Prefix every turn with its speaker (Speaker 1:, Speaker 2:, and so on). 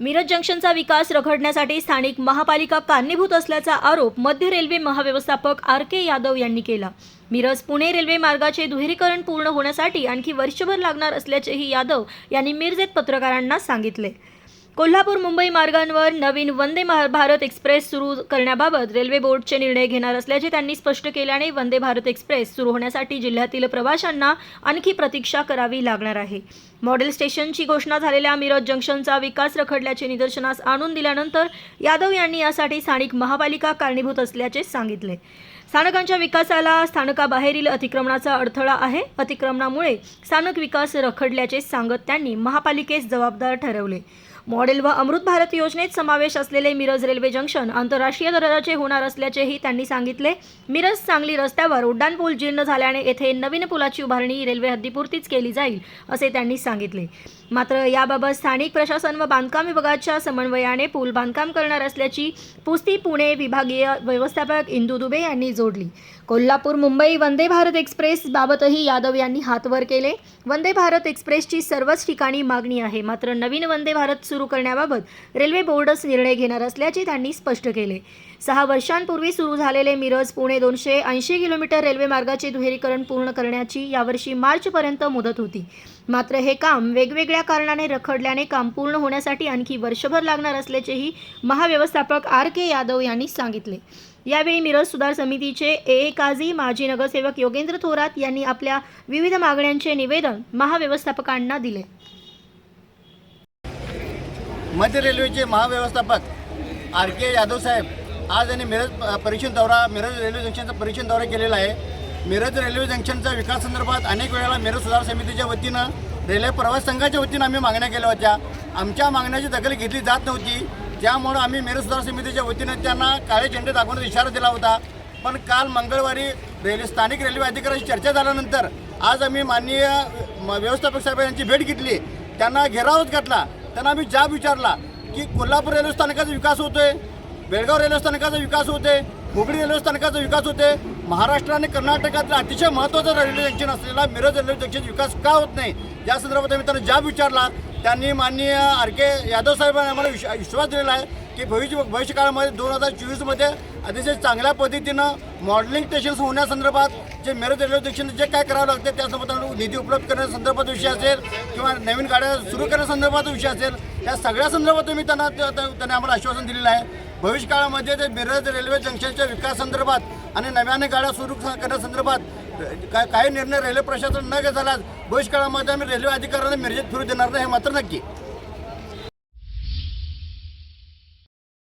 Speaker 1: मिरज जंक्शनचा विकास रखडण्यासाठी स्थानिक महापालिका कारणीभूत असल्याचा आरोप मध्य रेल्वे महाव्यवस्थापक आर के यादव यांनी केला. मिरज पुणे रेल्वे मार्गाचे दुहेरीकरण पूर्ण होण्यासाठी आणखी वर्षभर लागणार असल्याचेही यादव यांनी मिरजेत पत्रकारांना सांगितले. कोल्हापूर मुंबई मार्गांवर नवीन वंदे भारत एक्सप्रेस सुरू करण्याबाबत रेल्वे बोर्डचे निर्णय घेणार असल्याचे त्यांनी स्पष्ट केल्याने वंदे भारत एक्सप्रेस सुरू होण्यासाठी जिल्ह्यातील प्रवाशांना आणखी प्रतीक्षा करावी लागणार आहे. मॉडेल स्टेशनची घोषणा झालेल्या मिरज जंक्शनचा विकास रखडल्याचे निदर्शनास आणून दिल्यानंतर यादव यांनी यासाठी स्थानिक महापालिका कारणीभूत असल्याचे सांगितले. स्थानकांच्या विकासाला स्थानकाबाहेरील अतिक्रमणाचा अडथळा आहे. अतिक्रमणामुळे स्थानक विकास रखडल्याचे सांगत त्यांनी महापालिकेस जबाबदार ठरवले. मॉडेल व अमृत भारत योजनेत समावेश असलेले मिरज रेल्वे जंक्शन आंतरराष्ट्रीय दर्जाचे होणार असल्याचेही त्यांनी सांगितले. मिरज सांगली रस्त्यावर उड्डाणपूल जीर्ण झाल्याने येथे नवीन पुलाची उभारणी रेल्वे हद्दीपुरतीच केली जाईल असे त्यांनी सांगितले. मात्र याबाबत स्थानिक प्रशासन व बांधकाम विभागाच्या समन्वयाने पूल बांधकाम करणार असल्याची पुस्ती पुणे विभागीय व्यवस्थापक इंदू दुबे यांनी जोडली. कोल्हापूर मुंबई वंदे भारत एक्सप्रेस बाबतही यादव यांनी हातवर केले. वंदे भारत एक्सप्रेसची सर्वच ठिकाणी मागणी आहे. मात्र नवीन वंदे भारत सुरू करण्याबाबत रेल्वे बोर्डच निर्णय घेणार असल्याचे त्यांनी स्पष्ट केले. सहा वर्षांपूर्वी सुरू झालेले मिरज पुणे दोनशे ऐंशी किलोमीटर रेल्वे मार्गाचे दुहेरीकरण पूर्ण करण्याची यावर्षी मार्चपर्यंत मुदत होती. मात्र हे काम वेगवेगळ्या कारणाने रखडल्याने काम पूर्ण होण्यासाठी आणखी वर्षभर लागणार असल्याचेही महाव्यवस्थापक आर के यादव यांनी सांगितले. यावेळी मिरज सुधार समितीचे ए ए काझी माजी नगरसेवक योगेंद्र थोरात यांनी आपल्या विविध मागण्यांचे निवेदन महाव्यवस्थापकांना दिले.
Speaker 2: मध्य रेल्वेचे महाव्यवस्थापक आर के यादव साहेब आज यांनी मिरज परीक्षण दौरा मिरज रेल्वे जंक्शनचा परीक्षण दौरा केलेला आहे. मिरज रेल्वे जंक्शनच्या विकास संदर्भात अनेक वेळेला मिरज सुधार समितीच्या वतीनं रेल्वे प्रवास संघाच्या वतीनं आम्ही मागण्या केल्या होत्या. आमच्या मागण्याची दखल घेतली जात नव्हती. त्यामुळं आम्ही मिरज सुधार समितीच्या वतीनं त्यांना काळे झेंडे दाखवण्याचा इशारा दिला होता. पण काल मंगळवारी रेल्वे स्थानिक रेल्वे अधिकाऱ्यांशी चर्चा झाल्यानंतर आज आम्ही माननीय म- व्यवस्थापक साहेब यांची भेट घेतली. त्यांना घेरावच घातला. त्यांना आम्ही जाब विचारला की कोल्हापूर रेल्वे स्थानकाचा विकास होतोय बेळगाव रेल्वे स्थानकाचा विकास होते हुबळी रेल्वे स्थानकाचा विकास होते महाराष्ट्र आणि कर्नाटकातील अतिशय महत्त्वाचं रेल्वे जंक्शन असलेला मिरज रेल्वे जंक्शन विकास का होत नाही? या संदर्भात आम्ही त्यांना जाब विचारला. त्यांनी माननीय आर के यादव साहेबांनी आम्हाला विश्वा विश्वास दिलेला आहे की भविष्य भविष्य काळामध्ये दोन हजार चोवीसमध्ये अतिशय चांगल्या पद्धतीनं मॉडेलिंग स्टेशन्स होण्यासंदर्भात जे मिरज रेल्वे स्टेशन जे काय करावं लागते त्यासोबत निधी उपलब्ध करण्यासंदर्भात विषय असेल किंवा नवीन गाड्या सुरू करण्यासंदर्भात विषय असेल या सगळ्या संदर्भात मी त्यांना त्या- त्यांनी आम्हाला आश्वासन दिलेलं आहे. भविष्यकाळामध्ये ते मिरज रेल्वे जंक्शनच्या विकासासंदर्भात आणि नव्याने गाड्या सुरू करण्यासंदर्भात काय काही निर्णय रेल्वे प्रशासन न घेत झाल्यास आम्ही रेल्वे अधिकाऱ्यांना मिरजेत फिरू देणार नाही हे मात्र नक्की.